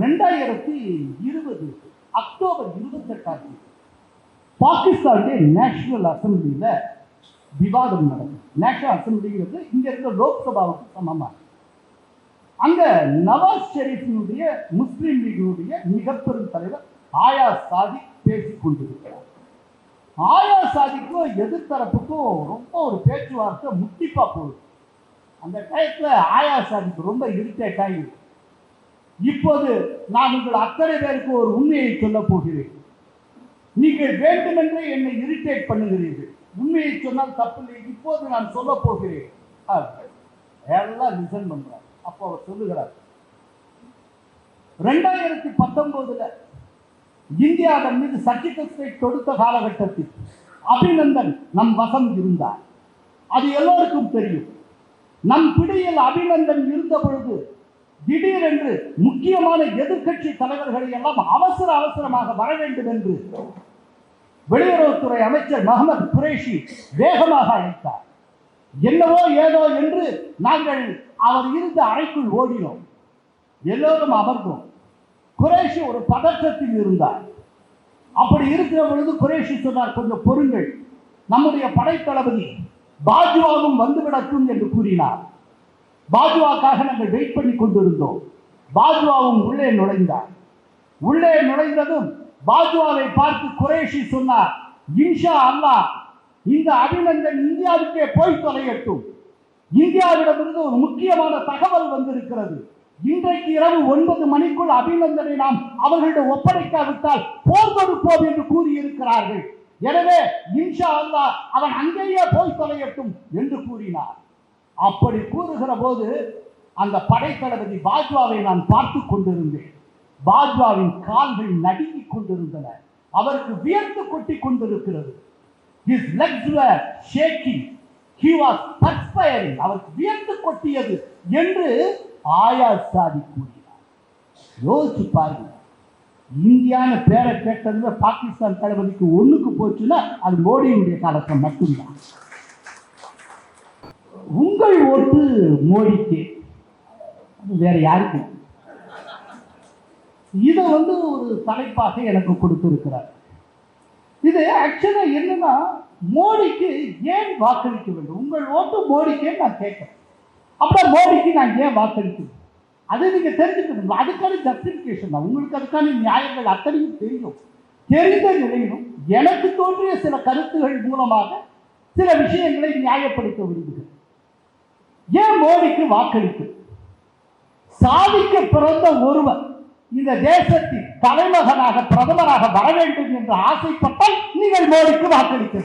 ரெண்டாயிரத்தி இருபது அக்டோபர் இருபத்தெட்டாம் தேதி பாகிஸ்தானுடைய நேஷனல் அசம்பிளியில் விவாதம் நடக்கும். நேஷனல் அசம்பிளிங்கிறது இங்கே இருக்கிற லோக்சபாவுக்கு சமமாக அங்கே நவாஸ் ஷெரீஃபினுடைய முஸ்லீம் லீகினுடைய மிகப்பெரும் தலைவர் ஆயா சாதி பேசிக் கொண்டிருக்கிறார். ஆயா சாதிக்கும் எதிர்த்தரப்புக்கும் ரொம்ப ஒரு பேச்சுவார்த்தை முட்டிப்பாக போகுது. அந்த டயத்தில் ஆயா சாதிக்கு ரொம்ப இரிட்டேட் ஆகி இப்போது நான் உங்கள் அத்தனை பேருக்கு ஒரு உண்மையை சொல்ல போகிறேன். நீங்கள் வேண்டுமென்றே என்னை இரிட்டேட் பண்ணுகிறீர்கள். உண்மையை சொன்னால் தப்பில்லை. இப்போது நான் சொல்ல போகிறேன். எல்லாம் லிசன் பண்றார் அப்போ அவர் சொல்லுகிறார். ரெண்டாயிரத்தி பத்தொன்பதுல இந்தியாவின் மீது சர்ஜிக்கல் ஸ்ட்ரைக் தொடுத்த காலகட்டத்தில் அபிநந்தன் நம் வசம் இருந்தார். அது எல்லோருக்கும் தெரியும். நம் பிடியில் அபிநந்தன் இருந்த பொழுது திடீரென்று முக்கியமான எதிர்க்கட்சி தலைவர்களை எல்லாம் அவசர அவசரமாக வர வேண்டும் என்று வெளியுறவுத்துறை அமைச்சர் முகமது குரேஷி வேகமாக அழைத்தார். என்னவோ ஏதோ என்று நாங்கள் அவர் இருந்த அறைக்குள் ஓடினோம். எல்லோரும் அமர்ந்தோம். குரேஷி ஒரு பதற்றத்தில் இருந்தார். அப்படி இருக்கிற பொழுது குரேஷி சொன்னார் கொஞ்சம் பொருங்கள் நம்முடைய படைத்தளபதி பாஜ்வாவும் வந்துவிடட்டும் என்று கூறினார். பாஜ்வாக்காக நாங்கள் வெயிட் பண்ணி கொண்டிருந்தோம். பாஜ்வாவும் உள்ளே நுழைந்தார். உள்ளே நுழைந்ததும் பாஜுவாவை பார்த்து குரேஷி சொன்னார் இன்ஷா அல்லா இந்த அபிநந்தன் இந்தியாவுக்கே போய் தொலையட்டும். இந்தியாவிடமிருந்து ஒரு முக்கியமான தகவல் வந்திருக்கிறது. இன்றைக்கு இரவு ஒன்பது மணிக்குள் அபிநந்தனை நாம் அவர்களிடம் ஒப்படைக்காவிட்டால் போர் தொடுப்போம் என்று கூறியிருக்கிறார்கள். எனவே இன்ஷா அல்லா அவன் அங்கேயே போய் தொலையட்டும் என்று கூறினார். அப்படி கூறுகிற போது அந்த படைத்தளபதி பாஜ்வாவை நான் பார்த்து கொண்டிருந்தேன். பாஜ்வாவின் கால்கள் நடுங்கிக் கொண்டிருந்தன. அவருக்கு வியர்த்து கொட்டி கொண்டிருக்கிறது. His legs were shaking. He was perspiring. அவருக்கு வியர்த்து கொட்டியது என்று ஆயா சாதி கூறினார். யோசிச்சு பாருங்க. இந்தியான பேரை கேட்டதுல பாகிஸ்தான் தளபதிக்கு ஒண்ணுக்கு போச்சுன்னா அது மோடியினுடைய காலத்தில் மட்டும்தான். உங்கள் ஓட்டு மோடிக்கு. வேற யாருக்கு? இதை வந்து ஒரு தலைப்பாக எனக்கு கொடுத்திருக்கிறார். இது ஆக்சுவலாக என்னன்னா மோடிக்கு ஏன் வாக்களிக்க வேண்டும்? உங்கள் ஓட்டு மோடிக்கே நான் கேட்கிறேன். அப்புறம் மோடிக்கு நான் ஏன் வாக்களிக்கணும்? அது நீங்கள் தெரிஞ்சுக்கணும். அதுக்கான ஜஸ்டிஃபிகேஷன் தான். உங்களுக்கு அதுக்கான நியாயங்கள் அத்தனையும் தெரியும். தெரிந்த நிலையிலும் எனக்கு தோன்றிய சில கருத்துகள் மூலமாக சில விஷயங்களை நியாயப்படுத்த விரும்புகிறேன். ஏன் மோடிக்கு வாக்களிப்பு? சாதிக்க பிறந்த ஒருவர் இந்த தேசத்தின் தலைமகனாக பிரதமராக வர வேண்டும் என்று ஆசைப்பட்டால் நீங்கள் மோடிக்கு வாக்களிக்க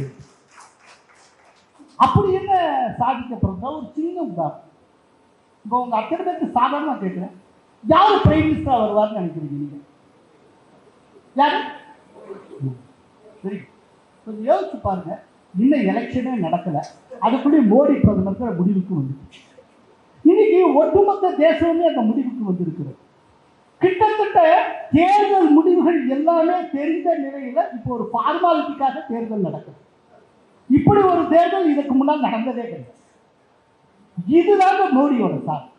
அப்படி என்ன சாதிக்க பிறந்த ஒரு சின்ன உதாரணம். இப்போ உங்க அத்தனை பேருக்கு சாதாரணமா கேட்கிறேன். யாரு பிரைம் மினிஸ்டரா வருவார்னு நினைக்கிறீங்க நீங்க? யாரு? சரி கொஞ்சம் யோசிச்சு பாருங்க. இன்னும் எலெக்ஷனே நடக்கலை. அதுக்குள்ளே மோடி பிரதமர் முடிவுக்கு வந்துச்சு இன்னைக்கு ஒட்டுமொத்த தேசமே அந்த முடிவுக்கு வந்திருக்கிறது. கிட்டத்தட்ட தேர்தல் முடிவுகள் எல்லாமே தெரிந்த நிலையில இப்போ ஒரு ஃபார்மாலிட்டிக்காக தேர்தல் நடக்குது. இப்படி ஒரு தேர்தல் இதுக்கு முன்னால் நடந்ததே கிடையாது. இதுதாங்க மோடியோட சார்.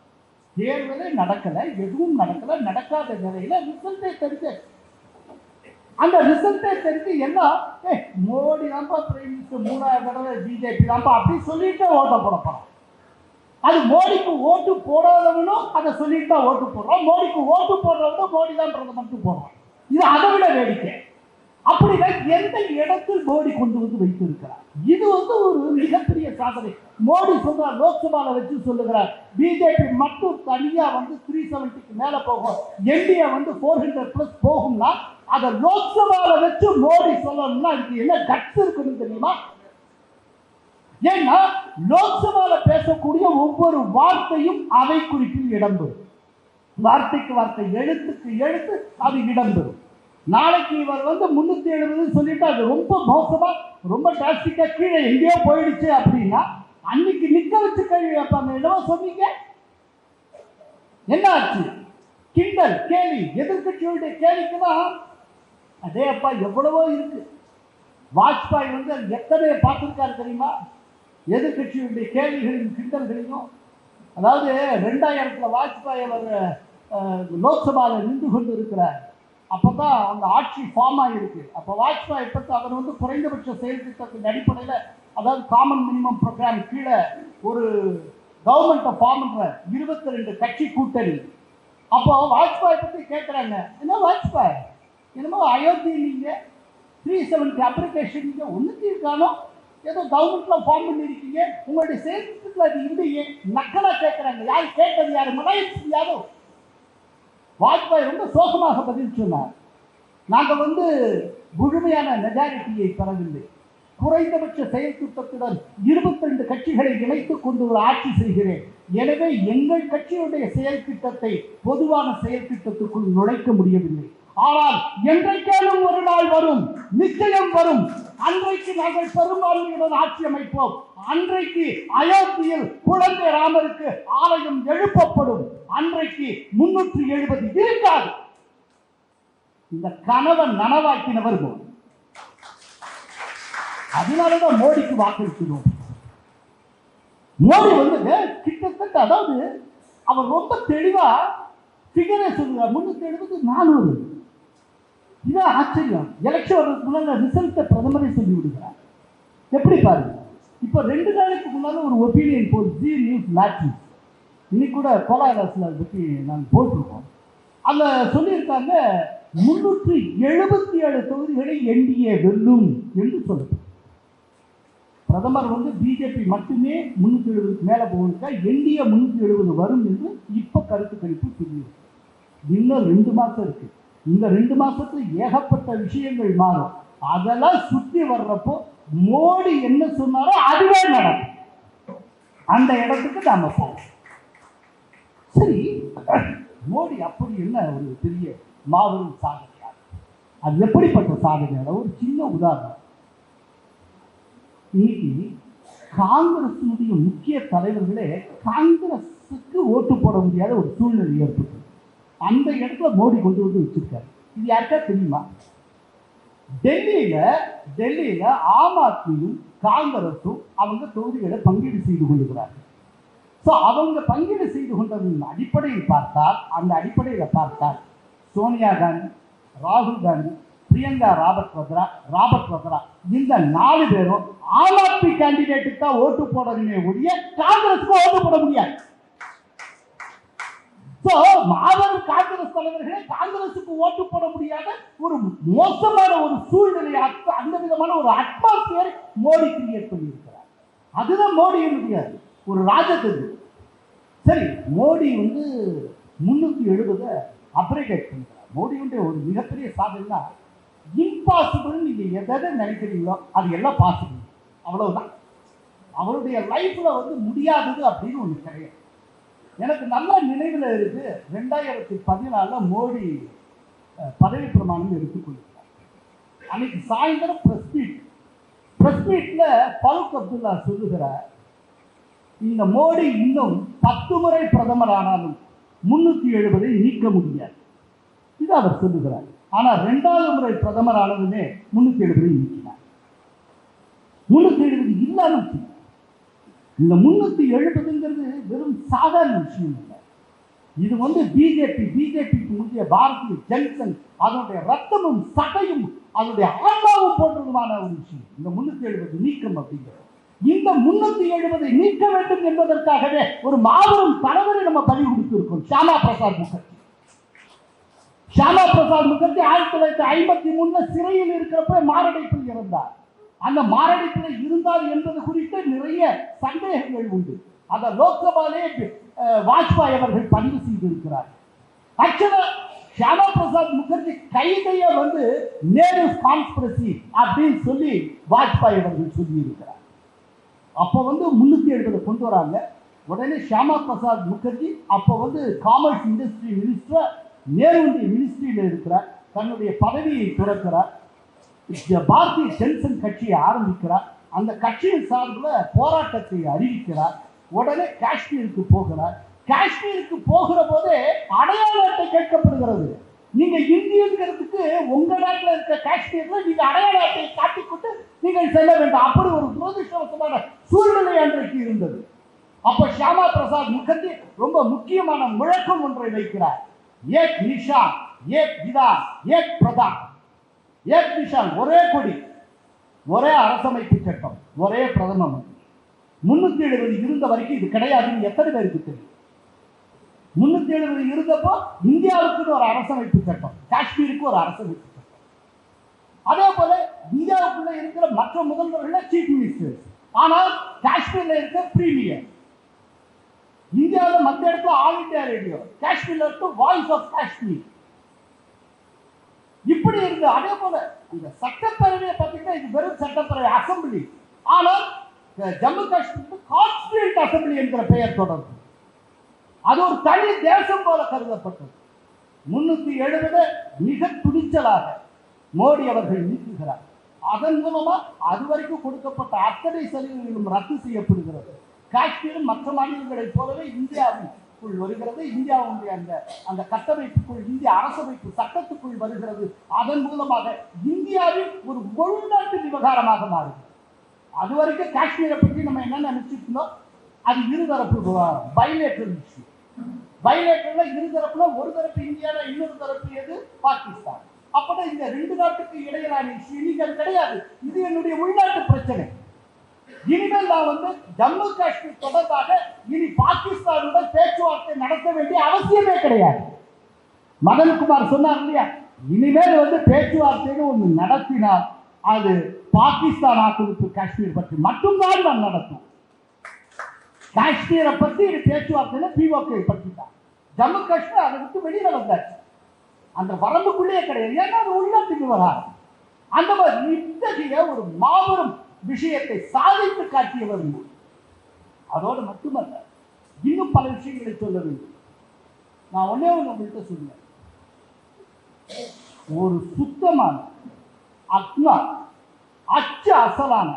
தேர்தலே நடக்கலை எதுவும் நடக்கலை நடக்காத நிலையில ரிசல்ட்டே தெரிஞ்சு அந்த ரிசல்ட்டை தெரிஞ்சு எல்லாம் ஏ மோடி தான்ப்பா பிரைம் மினிஸ்டர் மூணாயிரம் தடவை பிஜேபி தான்ப்பா அப்படி சொல்லிட்டு ஓட்ட போட அது மோடிக்கு ஓட்டு போடாதவனும் அதை சொல்லிட்டு தான் ஓட்டு போடுறோம் மோடிக்கு ஓட்டு போடுறவனும் மோடி தான் பிரதமருக்கு போடுறான். இது அதை விட வேடிக்கை. அப்படிதான் எந்த இடத்தில் மோடி கொண்டு வந்து வைத்திருக்கிறார்? இது வந்து ஒரு மிகப்பெரிய சாதனை. மோடி சொல்றார் லோக்சபால வச்சு சொல்லுகிறார் பிஜேபி மட்டும் தனியா வந்து த்ரீ செவன்டிக்கு மேல போகும். என்டிஏ வந்து ஃபோர் ஹண்ட்ரட் பிளஸ் போகும்னா அதை லோக்சபால வச்சு மோடி சொல்லணும்னா அதுக்கு என்ன கட்ஸ் இருக்குன்னு தெரியுமா? ஏன்னா லோக்சபால பேசக்கூடிய ஒவ்வொரு வார்த்தையும் அவை குறிப்பில் இடம்பெறும் வார்த்தைக்கு வார்த்தை எழுத்துக்கு எழுத்து அது இடம்பெறும் நாளைக்கு இவர் வந்து முன்னூத்தி எழுபது சொல்லிட்டு அது ரொம்ப மோசமாக ரொம்ப டிராஸ்டிக்கா கீழே எங்கேயோ போயிடுச்சு அப்படின்னா அன்னைக்கு நிற்க வச்சு கேள்வி வைப்பாங்க என்னவோ சொன்னீங்க? என்ன ஆச்சு? கிண்டல் கேலி எதிர்கட்சிகளுடைய கேலிக்குதான் அதே அப்பா எவ்வளவோ இருக்கு. வாஜ்பாய் வந்து எத்தனை பார்த்துருக்காரு தெரியுமா? எதிர்கட்சியுடைய கேள்விகளையும் கிண்டல்களையும். அதாவது ரெண்டாயிரத்துல வாஜ்பாய் அவர் லோக்சபாவில் நின்று கொண்டு இருக்கிறார் அப்போ தான் அந்த ஆட்சி ஃபார்ம் ஆகிருக்கு அப்போ வாஜ்பாய் பற்றி அவர் வந்து குறைந்தபட்ச செயல் திட்டத்தின் அடிப்படையில் அதாவது காமன் மினிமம் ப்ரோக்ராம் கீழே ஒரு கவர்மெண்ட்டை ஃபார்ம் பண்ணுற இருபத்தி ரெண்டு கட்சி கூட்டணி. அப்போ வாஜ்பாய் பற்றி கேட்குறாங்க என்ன வாஜ்பாய்? என்னமோ அயோத்தி நீங்கள் த்ரீ செவன்ட்டி அப்ளிகேஷன் நீங்கள் ஒன்றுக்கு இருக்கானோ? ஏதோ கவர்மெண்ட்டில் ஃபார்ம் பண்ணியிருக்கீங்க உங்களுடைய சேர்த்துக்கு அது இல்லையே. நக்கலாக கேட்குறாங்க யார் கேட்டது யார்? மலாயம் யாரோ? வாஜ்பாய் ரொம்ப சோகமாக பதில் சொன்னார். நாங்கள் வந்து முழுமையான மெஜாரிட்டியை பெறவில்லை. குறைந்தபட்ச செயல் திட்டத்துடன் இருபத்தி கட்சிகளை இணைத்துக் கொண்டு ஒரு ஆட்சி செய்கிறேன். எனவே எங்கள் கட்சியுடைய செயல் திட்டத்தை பொதுவான செயல் திட்டத்துக்குள் நுழைக்க முடியவில்லை. ஆனால் என்றைக்கேனும் ஒரு நாள் வரும் நிச்சயம் வரும். அன்றைக்கு நாங்கள் பெரும்பான்மையுடன் ஆட்சி அமைப்போம். அன்றைக்கு அயோத்தியில் குழந்தை ராமருக்கு ஆலயம் எழுப்பப்படும். அன்றைக்கு முன்னூற்றி எழுபது இருக்காது இந்த கணவன் நனவாக்கினவர் மோடி அதனாலதான் மோடிக்கு வாக்களிக்கிறோம் மோடி வந்து கிட்டத்தட்ட அதாவது அவர் ரொம்ப தெளிவா ஃபிகரே சொல்லுவார் முன்னூத்தி எழுபது நானூறு. இது ஆச்சரியம். எலெக்ஷன் வர்றதுக்கு முன்னால் ரிசல்ட்டை பிரதமரே சொல்லி விடுகிறார் எப்படி பாருங்க. இப்போ ரெண்டு நாளைக்கு முன்னால் ஒரு opinion poll G news matching இன்னைக்கு கூட கோலாரஸில் அதை பற்றி நாங்கள் போட்டிருக்கோம். அதில் சொல்லியிருக்காங்க முன்னூற்றி எழுபத்தி ஏழு தொகுதிகளை என்டிஏ வெல்லும் என்று சொல்லுது பிரதமர் வந்து பிஜேபி மட்டுமே முன்னூற்றி எழுபதுக்கு மேலே போயிருக்கா என்டிஏ முன்னூற்றி எழுபது வரும் என்று இப்போ கருத்து கணிப்பு சொல்லியிருக்கு. இன்னும் ரெண்டு மாதம் இருக்குது இந்த ரெண்டு மாசத்துல ஏகப்பட்ட விஷயங்கள் மாறும். அதெல்லாம் சுத்தி வர்றப்போ மோடி என்ன சொன்னாரோ அதுவே நடக்கும். அந்த இடத்துக்கு நாம போவோம். சரி மோடி அப்படி என்ன ஒரு பெரிய மாபெரும் சாதனையார் அது எப்படிப்பட்ட சாதனையார் ஒரு சின்ன உதாரணம். இன்னைக்கு காங்கிரசினுடைய முக்கிய தலைவர்களே காங்கிரஸுக்கு ஓட்டு போட முடியாத ஒரு சூழ்நிலை ஏற்பட்டது அந்த இடத்துல மோடி கொண்டு வந்து வச்சிருக்காரு. இது யாருக்கா தெரியுமா? டெல்லியில டெல்லியில ஆம் ஆத்மியும் காங்கிரஸும் அவங்க தொகுதிகளை பங்கீடு செய்து கொள்கிறார்கள். ஸோ அவங்க பங்கீடு செய்து கொண்டதன் அடிப்படையில் பார்த்தால் அந்த அடிப்படையில் பார்த்தால் சோனியா காந்தி ராகுல் காந்தி பிரியங்கா ராபர்ட் வத்ரா ராபர்ட் வத்ரா இந்த நாலு பேரும் ஆம் ஆத்மி கேண்டிடேட்டுக்கு தான் ஓட்டு போடணுமே ஒழிய காங்கிரஸுக்கு ஓட்டு போட முடியாது. ஸோ மாபெரும் காங்கிரஸ் தலைவர்களே காங்கிரசுக்கு ஓட்டு போட முடியாத ஒரு மோசமான ஒரு சூழ்நிலை அந்த விதமான ஒரு அட்மாஸ்பியர் மோடி கிரியேட் பண்ணியிருக்கிறார் அதுதான் மோடியினுடைய ஒரு ராஜதந்திரம். சரி மோடி வந்து முன்னூற்றி எழுபதை அப்ரேட் பண்ணுறார் மோடியுடைய ஒரு மிகப்பெரிய சாதனைனா இம்பாசிபிள் நீங்கள் எதை நினைக்கிறீங்களோ அது எல்லாம் பாசிபிள் அவ்வளவுதான். அவருடைய லைஃப்பில் வந்து முடியாதது அப்படின்னு ஒன்று கிடையாது. எனக்கு நல்ல நினைவில் இருக்கு ரெண்டாயிரத்தி பதினாலில் மோடி பதவி பிரமாணம் எடுத்துக்கொள்கிறார். அன்னைக்கு சாயந்தரம் பிரஸ் மீட் பிரஸ் மீட்டில் ஃபருக் அப்துல்லா சொல்லுகிறார் இந்த மோடி இன்னும் பத்து முறை பிரதமர் ஆனாலும் முன்னூத்தி எழுபதை நீக்க முடியாது. இது அவர் சொல்லுகிறார். ஆனா ரெண்டாவது முறை பிரதமர் ஆனதுமே முன்னூத்தி எழுபதை நீக்கினார். முன்னூத்தி எழுபது இல்லாமல் இந்த முன்னூற்றி எழுபதுங்கிறது வெறும் சாதாரண விஷயம் இல்லை. இது வந்து பிஜேபி பிஜேபிக்கு முந்தைய பாரதிய ஜன்சன் அதனுடைய ரத்தமும் சதையும் அதனுடைய ஆன்மாவும் போன்றதுமான ஒரு விஷயம். இந்த முன்னூற்றி எழுபது நீக்கம் அப்படிங்கிறது. இந்த முன்னூத்தி எழுபதை நீக்க வேண்டும் என்பதற்காகவே ஒரு மாபெரும் தலைவரை நம்ம பலி கொடுத்திருக்கோம். ஷியாமா பிரசாத் முகர்ஜி. ஷியாமா பிரசாத் முகர்ஜி ஆயிரத்தி தொள்ளாயிரத்தி ஐம்பத்தி மூணுல சிறையில் இருக்கிறப்ப மாரடைப்பில் இறந்தார். அந்த மாரடைப்பில் இருந்தார் என்பது குறித்து நிறைய சந்தேகங்கள் உண்டு. அந்த லோக்சபாலே வாஜ்பாய் அவர்கள் பதிவு செய்திருக்கிறார். ஆக்சுவலா ஷியாமா பிரசாத் முகர்ஜி கைதைய வந்து நேரு கான்ஸ்பிரசி அப்படின்னு சொல்லி வாஜ்பாய் அவர்கள் சொல்லி இருக்கிறார் அப்போ வந்து முன்னூத்தி எழுபதை கொண்டு வராங்க. உடனே ஷியாமா பிரசாத் முகர்ஜி அப்போ வந்து காமர்ஸ் இண்டஸ்ட்ரி மினிஸ்டர் நேருடைய மினிஸ்ட்ரியில் இருக்கிறார். தன்னுடைய பதவியை துறக்கிறார். பாரதிய ஜென்சன் கட்சியை ஆரம்பிக்கிறார். அந்த கட்சியின் சார்பில் போராட்டத்தை அறிவிக்கிறார். உடனே காஷ்மீருக்கு போகிறார். காஷ்மீருக்கு போகிற போதே அடையாள அட்டை கேட்கப்படுகிறது. நீங்க இந்தியங்கிறதுக்கு உங்க நாட்டில் இருக்க காஷ்மீர்ல நீங்க அடையாள அட்டையை காட்டிக்கொண்டு நீங்கள் செல்ல வேண்டும். அப்படி ஒரு துரதிருஷ்டவசமான சூழ்நிலை அன்றைக்கு இருந்தது. அப்ப ஷியாமா பிரசாத் முகர்ஜி ரொம்ப முக்கியமான முழக்கம் ஒன்றை வைக்கிறார். ஏக் நிஷா ஏக் விதா ஏக் பிரதான். ஏக் நிஷான் ஒரே கொடி ஒரே அரசமைப்பு சட்டம் ஒரே பிரதம மந்திரி. முன்னூத்தி எழுபது இருந்த வரைக்கும் இது கிடையாதுன்னு எத்தனை பேருக்கு தெரியும்? முன்னூத்தி எழுபது இருந்தப்போ இந்தியாவுக்குன்னு ஒரு அரசமைப்பு சட்டம் காஷ்மீருக்கு ஒரு அரசமைப்பு சட்டம். அதே போல இந்தியாவுக்குள்ள இருக்கிற மற்ற முதல்வர்கள் சீஃப் மினிஸ்டர் ஆனால் காஷ்மீர்ல இருக்க பிரீமியர் இந்தியாவில் மற்ற இடத்துல ஆல் இந்தியா ரேடியோ காஷ்மீர்ல இருக்க வாய்ஸ் ஆஃப் காஷ்மீர் இப்படி இருந்து அதே போல இந்த சட்டப்பேரவையை பார்த்தீங்கன்னா இது வெறும் சட்டப்பேரவை அசம்பிளி ஆனால் ஜம்மு காஷ்மீருக்கு கான்ஸ்டியூண்ட் அசம்பிளி என்கிற பெயர் தொடர்ந்து. அது ஒரு தனி தேசம் போல கருதப்பட்டது. முன்னூத்தி எழுபது மிக துணிச்சலாக மோடி அவர்கள் நீக்குகிறார். அதன் மூலமா அது வரைக்கும் கொடுக்கப்பட்ட அத்தனை சலுகைகளும் ரத்து செய்யப்படுகிறது. காஷ்மீரும் மற்ற மாநிலங்களைப் போலவே இந்தியாவுக்குள் வருகிறது இந்தியாவுடைய அந்த அந்த கட்டமைப்புக்குள் இந்திய அரசமைப்பு சட்டத்துக்குள் வருகிறது. அதன் மூலமாக இந்தியாவின் ஒரு உள்நாட்டு விவகாரமாக மாறுது அது வரைக்கும் காஷ்மீரை பற்றி நம்ம என்ன நினைச்சிட்டு அது இருதரப்பு பைலேட்டர் இஷ்யூ பைலேட்டர்ல இரு தரப்புல ஒரு தரப்பு இந்தியாவில் இன்னொரு தரப்பு எது? பாகிஸ்தான். அப்பதான் இந்த ரெண்டு நாட்டுக்கு இடையிலான இஷ்யூ இன்னைக்கு அது கிடையாது. இது என்னுடைய உள்நாட்டு பிரச்சனை. இனிமேல் நான் வந்து ஜம்மு காஷ்மீர் தொடர்பாக இனி பாகிஸ்தானுடன் பேச்சுவார்த்தை நடத்த வேண்டிய அவசியமே கிடையாது. மதன்குமார் சொன்னார் இல்லையா? இனிமேல் வந்து பேச்சுவார்த்தைன்னு ஒன்று நடத்தினால் அது பாகிஸ்தான் ஆக்கிரமிப்பு காஷ்மீர் பற்றி மட்டும்தான் நான் நடத்தும் காஷ்மீரை பற்றி இது பேச்சுவார்த்தையில பிஓகே பற்றி தான் ஜம்மு காஷ்மீர் அதை விட்டு வெளியில வந்தாச்சு. அந்த வரம்புக்குள்ளேயே கிடையாது. ஏன்னா அது உள்ளத்துக்கு வராது. அந்த மாதிரி இத்தகைய ஒரு மாபெரும் விஷயத்தை சாதித்து காட்டியவர் அதோடு மட்டுமல்ல இன்னும் பல விஷயங்களை சொல்ல வேண்டும். நான் ஒன்னே ஒன்று உங்கள்கிட்ட சொல்லுவேன் ஒரு சுத்தமான அக்னா அச்சு அசலான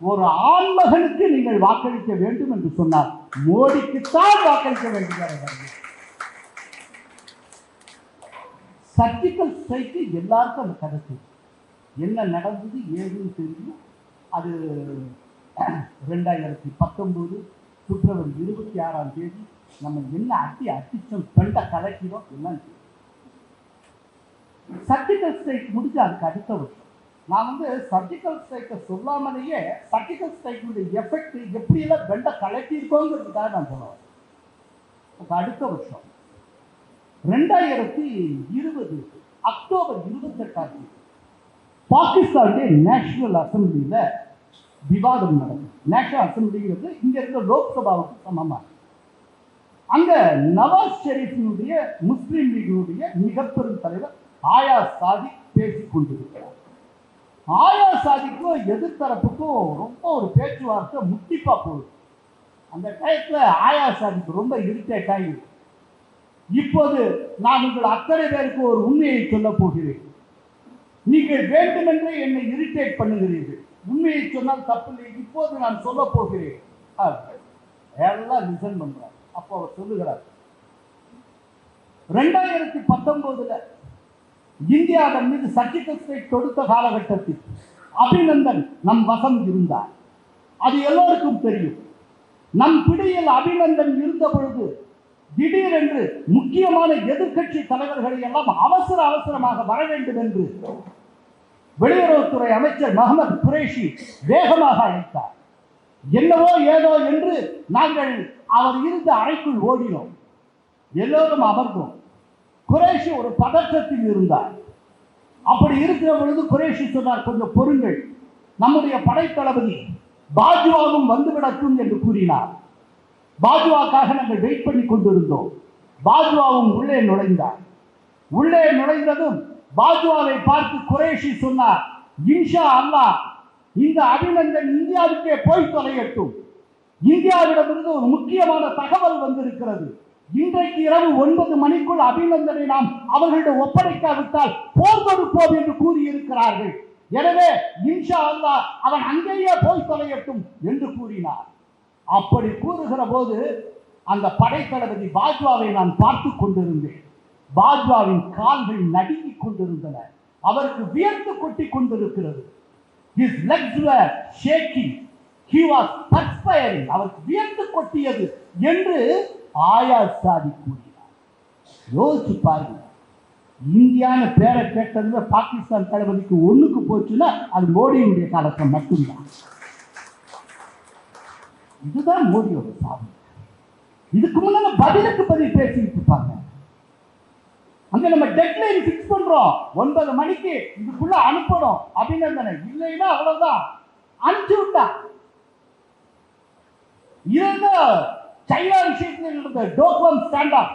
ஒரு ஆண்மகனுக்கு நீங்கள் வாக்களிக்க வேண்டும் என்று சொன்னார் மோடிக்குத்தான் வாக்களிக்க வேண்டும் சர்ஜிக்கல் ஸ்ட்ரைக்கு எல்லாருக்கும் அந்த கருத்து என்ன நடந்தது ஏதுன்னு தெரியும்? அது ரெண்டாயிரத்தி பத்தொம்போது பிப்ரவரி இருபத்தி ஆறாம் தேதி நம்ம என்ன அட்டி அட்டிச்சம் பெண்ட கலக்கிறோம் என்னன்னு தெரியும் சர்ஜிக்கல் ஸ்ட்ரைக் முடிஞ்சு அதுக்கு அடுத்த வருஷம். நான் வந்து சர்ஜிக்கல் ஸ்ட்ரைக்கை சொல்லாமலேயே சர்ஜிக்கல் ஸ்ட்ரைக்கினுடைய எஃபெக்ட் எப்படியெல்லாம் பெண்டை கலக்கியிருக்கோங்கிறதுக்காக நான் சொல்லுவேன் அதுக்கு அடுத்த வருஷம். ரெண்டாயிரத்தி இருபது அக்டோபர் இருபத்தெட்டாம் தேதி. பாகிஸ்தானுடைய நேஷனல் அசம்பிளியில் விவாதம் நடக்கும். நேஷனல் அசம்பிளிங்கிறது இங்கே இருக்கிற லோக்சபாவுக்கு சமமாக அங்கே நவாஸ் ஷெரீஃபினுடைய முஸ்லீம் லீகினுடைய மிகப்பெரும் தலைவர் ஆயா சாதி பேசிக் கொண்டிருக்கிறார் ஆயா சாதிக்கும் எதிர்த்தரப்புக்கும் ரொம்ப ஒரு பேச்சுவார்த்தை முட்டிப்பா போகுது. அந்த டயத்தில் ஆயா சாதிக்கு ரொம்ப இரிட்டேட் ஆகி இப்போது நான் உங்கள் அத்தனை பேருக்கு ஒரு உண்மையை சொல்ல போகிறேன். நீங்கள் வேண்டுமென்றே என்னை இரிட்டேட் பண்ணுகிறீர்கள். உண்மையை சொன்னால் தப்பில்லை. இப்போது நான் சொல்ல போகிறேன். எல்லாம் ரிசன் பண்றார். அப்போ அவர் சொல்லுகிறார். ரெண்டாயிரத்தி பத்தொன்பதுல இந்தியாவின் மீது சர்ஜிக்கல் ஸ்ட்ரைக் தொடுத்த காலகட்டத்தில் அபிநந்தன் நம் வசம் இருந்தார். அது எல்லோருக்கும் தெரியும். நம் பிடியில் அபிநந்தன் இருந்த பொழுது திடீரென்று முக்கியமான எதிர்க்கட்சி தலைவர்களை எல்லாம் அவசர அவசரமாக வர வேண்டும் என்று வெளியுறவுத்துறை அமைச்சர் முகமது குரேஷி வேகமாக அழைத்தார். என்னவோ ஏதோ என்று நாங்கள் அவர் இருந்த அறைக்குள் ஓடினோம். எல்லோரும் அமர்ந்தோம். குரேஷி ஒரு பதற்றத்தில் இருந்தார். அப்படி இருக்கிற பொழுது குரேஷி சொன்னார் கொஞ்சம் பொருங்கள் நம்முடைய படைத்தளபதி பாஜுவாவும் வந்துவிடட்டும் என்று கூறினார். பாஜுவாக்காக நாங்கள் வெயிட் பண்ணி கொண்டிருந்தோம். பாஜுவாவும் உள்ளே நுழைந்தார். உள்ளே நுழைந்ததும் பாஜ்வாவை பார்த்து குரேஷி சொன்னார் இன்ஷா அல்லா இந்த அபிநந்தன் இந்தியாவுக்கே போய் தொலையட்டும். இந்தியாவிடமிருந்து ஒரு முக்கியமான தகவல் வந்திருக்கிறது. இன்றைக்கு இரவு ஒன்பது மணிக்குள் அபிநந்தனை நாம் அவர்களிடம் ஒப்படைக்காவிட்டால் போர் தொடுப்போம் என்று கூறியிருக்கிறார்கள். எனவே இன்ஷா அல்லா அவன் அங்கேயே போய் தொலையட்டும் என்று கூறினார். அப்படி கூறுகிற போது அந்த படைத்தளபதி பாஜ்வாவை நான் பார்த்து கொண்டிருந்தேன். பாஜ்வாவின் கால்கள் நடுங்கிக் கொண்டிருந்தன. அவருக்கு வியர்த்து கொட்டி கொண்டிருக்கிறது. His legs were shaking. He was perspiring. அவருக்கு வியர்த்து கொட்டியது என்று ஆயா சாதி கூறினார். யோசிச்சு பாருங்க. இந்தியான பேரை கேட்டதுல பாகிஸ்தான் தளபதிக்கு ஒண்ணுக்கு போச்சுன்னா அது மோடியினுடைய காலத்தில் மட்டும்தான். இதுதான் மோடியோட சாதனை இதுக்கு முன்னால பதிலுக்கு பதில் பேசிட்டு இருப்பாங்க. அங்க நம்ம டெட்லைன் ஃபிக்ஸ் பண்றோம். ஒன்பது மணிக்கு இதுக்குள்ள அனுப்பணும். அபிநந்தனை. இல்லைன்னா அவ்வளவுதான். அனுப்பிச்சு விட்டா. இருந்த சைனா விஷயத்தில் இருந்த டோக்லம் ஸ்டாண்ட் அப்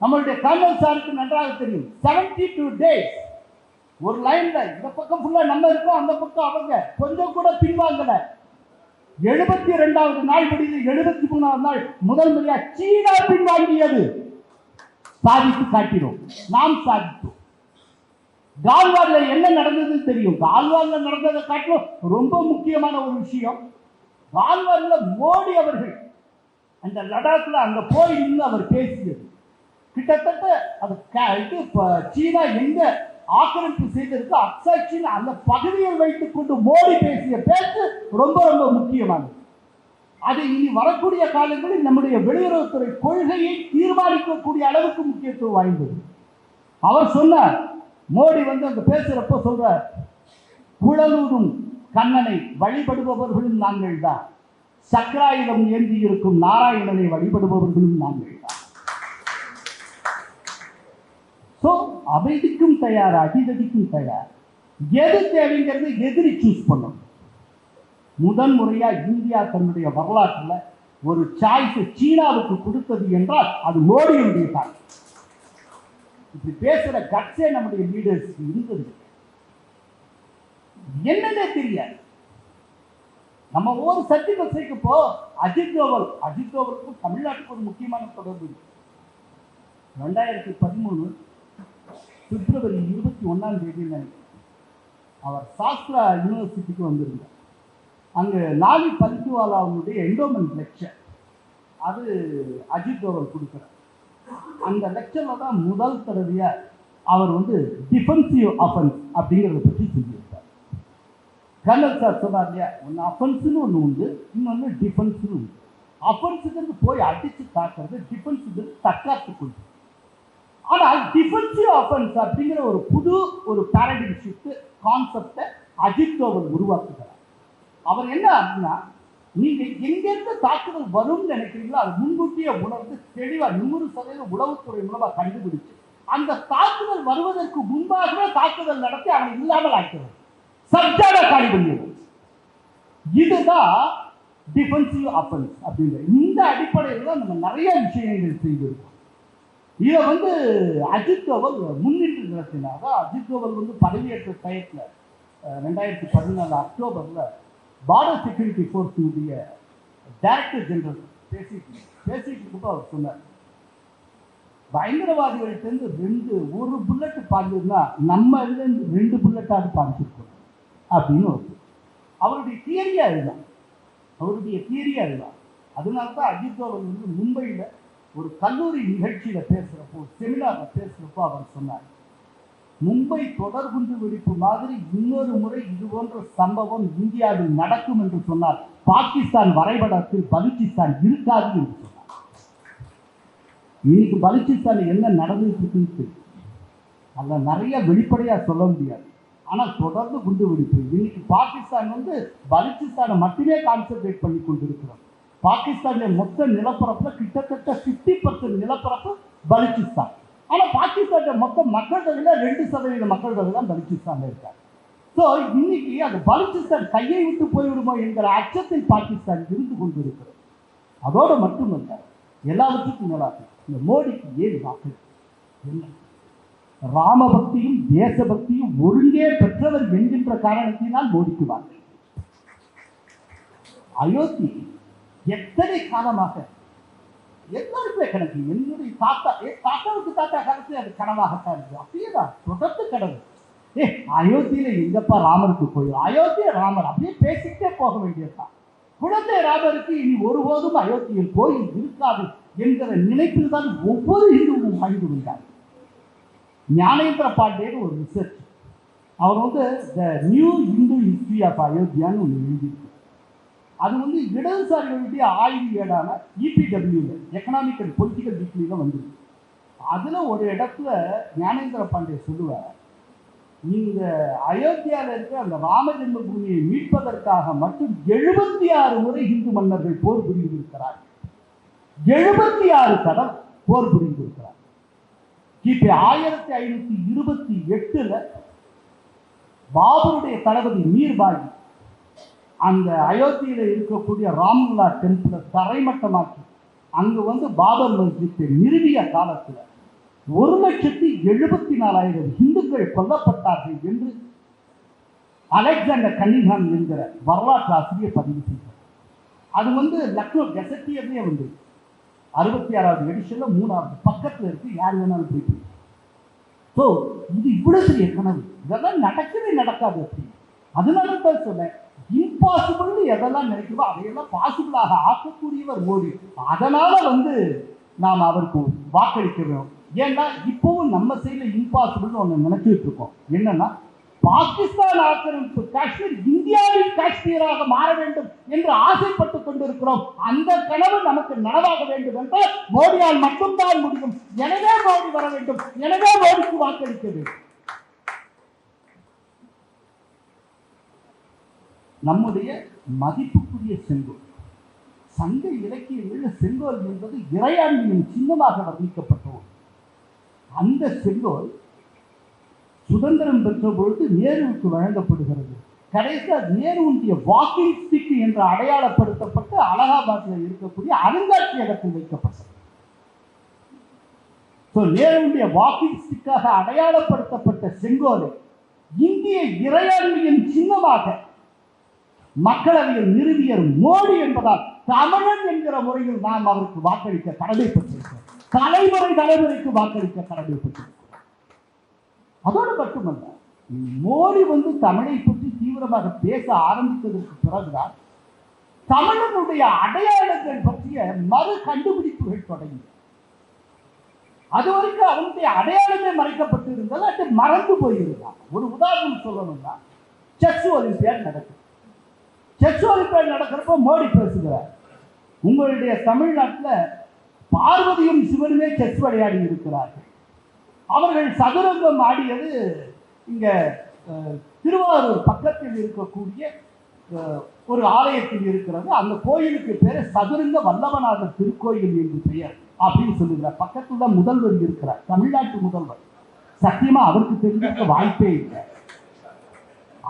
நம்மளுடைய கர்னல் சாருக்கு நன்றாக தெரியும். 72 டூ டேஸ் ஒரு லைன்ல இந்த பக்கம் ஃபுல்லா நம்ம இருக்கோம் அந்த பக்கம் அவங்க கொஞ்சம் கூட பின்வாங்கல. எழுபத்தி ரெண்டாவது நாள் முடிந்து எழுபத்தி மூணாவது நாள் முதல் முறையா சீனா பின்வாங்கியது. சாதித்து காட்டினோம். நாம் சாதித்தோம். கால்வார்ல என்ன நடந்ததுன்னு தெரியும். கால்வார்ல நடந்ததை காட்டிலும் ரொம்ப முக்கியமான ஒரு விஷயம் கால்வார்ல மோடி அவர்கள் அந்த லடாக்ல அங்க போய் நின்று அவர் பேசியது. கிட்டத்தட்ட அது க- இது சீனா எங்க ஆக்கிரமிப்பு செய்திருக்கு அக்சாட்சின்னு அந்த பகுதியை வைத்துக் கொண்டு மோடி பேசிய பேச்சு ரொம்ப ரொம்ப முக்கியமானது. அது இனி வரக்கூடிய காலங்களில் நம்முடைய வெளியுறவுத்துறை கொள்கையை தீர்மானிக்கக்கூடிய அளவுக்கு முக்கியத்துவம் வாய்ந்தது. அவர் சொன்னார் மோடி வந்து அங்க பேசுறப்ப சொல்றார் புழலூரும் கண்ணனை வழிபடுபவர்களும் நாங்கள் தான் சக்கராயுதம் ஏந்தி இருக்கும் நாராயணனை வழிபடுபவர்களும் நாங்கள் தான் ஸோ அமைதிக்கும் தயார் அடிதடிக்கும் தயார். எது தேவைங்கிறது எதிரி சூஸ் பண்ணும் முதன் முறையா இந்தியா தன்னுடைய வரலாற்றுல ஒரு சாய்ஸ் சீனாவுக்கு கொடுத்தது என்றால் அது மோடியுடைய தான். இப்படி பேசுற கட்சே நம்முடைய லீடர்ஸ் இருந்தது. என்னன்னே தெரியாது. நம்ம ஒரு சக்தி வசதிக்கு போ அஜித் தோவல் அஜித் தோவலுக்கும் தமிழ்நாட்டுக்கு ஒரு முக்கியமான தொடர்பு ரெண்டாயிரத்தி பதிமூணு பிப்ரவரி இருபத்தி ஒன்றாம் தேதி அவர் சாஸ்திரா யூனிவர்சிட்டிக்கு வந்திருந்தார். அங்கே லாலி பல்கிவாலாவுடைய என்டோமெண்ட் லெக்சர் அது அஜித் தோவல் கொடுக்குறார். அந்த லெக்சரில் தான் முதல் தடவையாக அவர் வந்து டிஃபென்சிவ் அஃபென்ஸ் அப்படிங்கிறத பற்றி சொல்லியிருப்பார் கர்னல் சார் சொன்னார் இல்லையா ஒன்று அஃபென்ஸுன்னு ஒன்று உண்டு இன்னொன்று டிஃபென்ஸ்னு உண்டு. அஃபென்ஸுங்கிறது போய் அடித்து தாக்குறது டிஃபென்ஸுங்கிறது தற்காத்து கொள்வது. ஆனால் டிஃபென்சிவ் அஃபென்ஸ் அப்படிங்கிற ஒரு புது ஒரு பேரடிம் ஷிஃப்ட் கான்செப்டை அஜித் தோவல் உருவாக்குகிறார். அவர் என்ன அப்படின்னா நீங்க எங்கிருந்து தாக்குதல் வரும்னு நினைக்கிறீங்களோ அது முன்கூட்டியே உணர்ந்து தெளிவா நூறு சதவீதம் உளவுத்துறை மூலமா கண்டுபிடிச்சு அந்த தாக்குதல் வருவதற்கு முன்பாகவே தாக்குதல் நடத்தி அவனை இல்லாமல் ஆக்கிறது சப்ஜாடா காலி பண்ணிடுது இதுதான் டிஃபென்சிவ் அஃபென்ஸ் அப்படிங்கிற இந்த அடிப்படையில் தான் நம்ம நிறைய விஷயங்கள் செய்திருக்கோம். இதை வந்து அஜித் தோவல் முன்னிட்டு நடத்தினார். அஜித் தோவல் வந்து பதவியேற்ற டயத்தில் ரெண்டாயிரத்தி பதினாலு அக்டோபரில் பார்டர் செக்யூரிட்டி ஃபோர்ஸினுடைய டைரக்டர் ஜெனரல் பேசிட்டு பேசிட்டு இருக்கப்போ அவர் சொன்னார். பயங்கரவாதிகள்கிட்டருந்து ரெண்டு ஒரு புல்லட் பாஞ்சதுன்னா நம்ம இதுலேருந்து ரெண்டு புல்லட்டாவது பாஞ்சிருக்கோம் அப்படின்னு ஒரு அவருடைய தியரியா இதுதான். அவருடைய தியரியா இதுதான். அதனால தான் அஜித் தோவல் வந்து மும்பையில் ஒரு கல்லூரி நிகழ்ச்சியில பேசுறப்போ செமினாரில் பேசுறப்போ அவர் சொன்னார். மும்பை தொடர்குண்டு வெடிப்பு மாதிரி இன்னொரு முறை இதுபோன்ற சம்பவம் இந்தியாவில் நடக்கும் என்று சொன்னார் பாகிஸ்தான் வரைபடத்தில் பலுச்சிஸ்தான் இருக்காது என்று சொன்னார். இன்னைக்கு பலுச்சிஸ்தான் என்ன நடந்துட்டு இருக்குன்னு அதில் நிறைய வெளிப்படையா சொல்ல முடியாது. ஆனால் தொடர்ந்து குண்டு வெடிப்பு. இன்னைக்கு பாகிஸ்தான் வந்து பலுச்சிஸ்தானை மட்டுமே கான்சென்ட்ரேட் பண்ணி கொண்டிருக்கிறோம் பாகிஸ்தானுடைய மொத்த நிலப்பரப்பில் கிட்டத்தட்ட 50% பர்சன்ட் நிலப்பரப்பு பலுச்சிஸ்தான். ஆனால் பாகிஸ்தான் மக்கள் மக்கள் தொகையில் ரெண்டு சதவீத மக்கள் தொகை தான் பலுச்சிஸ்தான்ல இருக்காங்க. ஸோ இன்னைக்கு அந்த பலுச்சிஸ்தான் கையை விட்டு போய்விடுமோ என்கிற அச்சத்தில் பாகிஸ்தான் இருந்து கொண்டிருக்கிறது. அதோடு மட்டுமல்ல எல்லாவற்றுக்கும் மேலாக இந்த மோடிக்கு ஏழு வாக்கு? என்ன? ராமபக்தியும் தேசபக்தியும் ஒருங்கே பெற்றவர் என்கின்ற காரணத்தினால் மோடிக்கு வாக்கு. அயோத்தி எத்தனை காலமாக எல்லாருக்குமே கணக்கு என்னுடைய தாத்தா ஏ தாத்தாவுக்கு தாத்தா காலத்துல அது கனவாகத்தான் இருக்கு அப்படியே தான் தொடர்ந்து கடவு ஏ அயோத்தியில எங்கப்பா ராமருக்கு கோயில் அயோத்திய ராமர் அப்படியே பேசிக்கிட்டே போக வேண்டியதுதான். குழந்தை ராமருக்கு இனி ஒருபோதும் அயோத்தியில் கோயில் இருக்காது என்கிற நினைப்பில் தான் ஒவ்வொரு இந்துவும் வாழ்ந்து கொண்டார் ஞானேந்திர பாண்டேன்னு ஒரு ரிசர்ச் அவர் வந்து the new Hindu history of அயோத்தியான்னு ஒன்று எழுதியிருக்கு அது வந்து இடதுசாரிகளுடைய ஆய்வு ஏடான இபிடபிள்யூல எக்கனாமிக் அண்ட் பொலிட்டிக்கல் வீக்லியில் வந்திருக்கு. அதில் ஒரு இடத்துல ஞானேந்திர பாண்டே சொல்லுவார் இந்த அயோத்தியாவில் இருக்க அந்த ராம பூமியை மீட்பதற்காக மட்டும் எழுபத்தி ஆறு முறை இந்து மன்னர்கள் போர் புரிந்திருக்கிறார் எழுபத்தி ஆறு தடம் போர் புரிந்திருக்கிறார் கிபி ஆயிரத்தி ஐநூத்தி இருபத்தி எட்டுல பாபருடைய தளபதி மீர்பாகி அந்த அயோத்தியில் இருக்கக்கூடிய ராம்லா டெம்பிளை தரைமட்டமாக்கி அங்கு வந்து பாபர் மஸ்ஜித்தை நிறுவிய காலத்தில் ஒரு லட்சத்தி எழுபத்தி நாலாயிரம் இந்துக்கள் கொல்லப்பட்டார்கள் என்று அலெக்சாண்டர் கன்னிங்ஹாம் என்கிற வரலாற்று ஆசிரியர் பதிவு செய்தார். அது வந்து லக்னோ கெசட்டியர்லேயே வந்து அறுபத்தி ஆறாவது எடிஷனில் மூணாவது பக்கத்தில் இருக்கு யார் வேணாலும் போய் ஸோ இது இவ்வளவு பெரிய கனவு. இதெல்லாம் நடக்கவே நடக்காது அப்படின்னு. அதனால தான் சொன்னேன். இம்பாசிபிள்னு எதெல்லாம் நினைக்கிறோமோ அதையெல்லாம் பாசிபிளாக ஆக்கக்கூடியவர் மோடி. அதனால வந்து நாம் அவருக்கு வாக்களிக்க ஏன்னா இப்போவும் நம்ம சைடில் இம்பாசிபிள்னு ஒன்று நினைச்சிட்டு இருக்கோம். என்னன்னா பாகிஸ்தான் ஆக்கிரமிப்பு காஷ்மீர் இந்தியாவின் காஷ்மீராக மாற வேண்டும் என்று ஆசைப்பட்டுக் கொண்டிருக்கிறோம். அந்த கனவு நமக்கு நனவாக வேண்டும் என்றால் மோடியால் மட்டும்தான் முடியும். எனவே மோடி வர வேண்டும். எனவே மோடிக்கு வாக்களிக்க வேண்டும். நம்முடைய மதிப்புக்குரிய செங்கோல். சங்க இலக்கியங்களில் செங்கோல் என்பது இறையாண்மையின் சின்னமாக வர்ணிக்கப்பட்டோம் அந்த செங்கோல் சுதந்திரம் பெற்ற பொழுது நேருவுக்கு வழங்கப்படுகிறது. கடைசியாக நேருவுடைய வாக்கிங் ஸ்டிக் என்று அடையாளப்படுத்தப்பட்டு அலகாபாத்தில் இருக்கக்கூடிய அருங்காட்சியகத்தில் வைக்கப்பட்டது. ஸோ நேருடைய வாக்கிங் ஸ்டிக்காக அடையாளப்படுத்தப்பட்ட செங்கோலை இந்திய இறையாண்மையின் சின்னமாக மக்களவையில் நிறுவியர் மோடி என்பதால் தமிழன் என்கிற முறையில் நாம் அவருக்கு வாக்களிக்க கடமைப்பட்டிருக்கிறோம். தலைமுறை தலைமுறைக்கு வாக்களிக்க கடமைப்பட்டிருக்கிறோம். அதோடு மட்டுமல்ல மோடி வந்து தமிழை பற்றி தீவிரமாக பேச ஆரம்பித்ததற்கு பிறகுதான் தமிழனுடைய அடையாளங்கள் பற்றிய மறு கண்டுபிடிப்புகள் தொடங்கி அது வரைக்கும் அவனுடைய அடையாளமே மறைக்கப்பட்டு இருந்தது அது மறந்து போயிருந்தான் ஒரு உதாரணம் சொல்லணும்னா செஸ் ஒலிம்பியாட் நடக்கும் செஸ் நடக்கிறப்ப நடக்கிறப்போ மோடி பேசுகிறார். உங்களுடைய தமிழ்நாட்டில் பார்வதியும் சிவனுமே செஸ் விளையாடி இருக்கிறார்கள். அவர்கள் சதுரங்கம் ஆடியது இங்கே திருவாரூர் பக்கத்தில் இருக்கக்கூடிய ஒரு ஆலயத்தில் இருக்கிறது. அந்த கோயிலுக்கு பேர் சதுரங்க வல்லவநாதர் திருக்கோயில் என்று பெயர் அப்படின்னு சொல்லுகிறார். பக்கத்துல முதல்வர் இருக்கிறார் தமிழ்நாட்டு முதல்வர். சத்தியமாக அவருக்கு தெரிஞ்சிருக்க வாய்ப்பே இல்லை.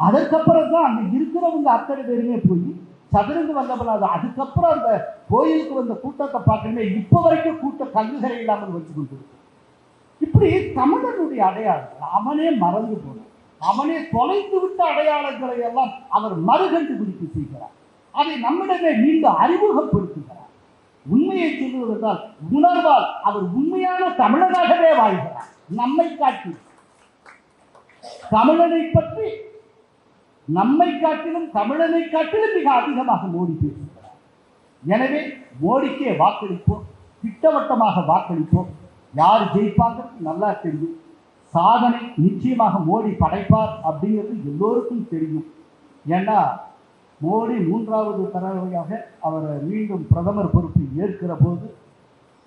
அதுக்கப்புறம் தான் அங்கே இருக்கிறவங்க அத்தனை பேருமே போய் சதுரங்கு வல்லவநாதர் அதுக்கப்புறம் அந்த கோயிலுக்கு வந்த கூட்டத்தை பார்க்கணுமே இப்போ வரைக்கும் கூட்டம் கல்லுகரை இல்லாமல் வச்சு கொண்டிருக்கு இப்படி தமிழனுடைய அடையாளங்கள் அவனே மறந்து போனான். அவனே தொலைத்து விட்ட அடையாளங்களை எல்லாம் அவர் மறுகண்டுபிடிப்பு செய்கிறார். அதை நம்மிடமே மீண்டும் அறிமுகப்படுத்துகிறார். உண்மையை சொல்லுவதால் உணர்வால் அவர் உண்மையான தமிழனாகவே வாழ்கிறார். நம்மை காட்டி தமிழனை பற்றி நம்மை காட்டிலும் தமிழனை காட்டிலும் மிக அதிகமாக மோடி பேசுகிறார். எனவே மோடிக்கே வாக்களிப்போம் திட்டவட்டமாக வாக்களிப்போம். யார் ஜெயிப்பாங்கிறது நல்லா தெரியும். சாதனை நிச்சயமாக மோடி படைப்பார் அப்படிங்கிறது எல்லோருக்கும் தெரியும். ஏன்னா மோடி மூன்றாவது தடவையாக அவர் மீண்டும் பிரதமர் பொறுப்பை ஏற்கிற போது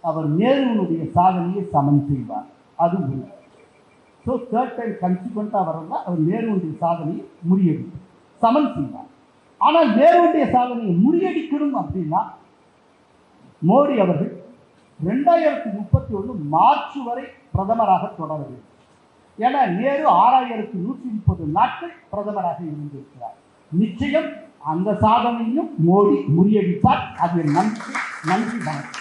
அவர் நேருவனுடைய சாதனையை சமன் செய்வார். அது உண்மை. ஸோ தேர்ட் டைம் கன்சிக்வெண்ட்டாக வரல அவர் நேருவண்டிய சாதனையை முறியடி சமன் செய்வார் ஆனால் நேருவண்டிய சாதனையை முறியடிக்கணும் அப்படின்னா மோடி அவர்கள் ரெண்டாயிரத்தி முப்பத்தி ஒன்று மார்ச் வரை பிரதமராக தொடர வேண்டும். ஏன்னா நேரு ஆறாயிரத்தி நூற்றி முப்பது நாட்கள் பிரதமராக இருந்திருக்கிறார். நிச்சயம் அந்த சாதனையும் மோடி முறியடிப்பார் அது நன்றி நன்றி வணக்கம்.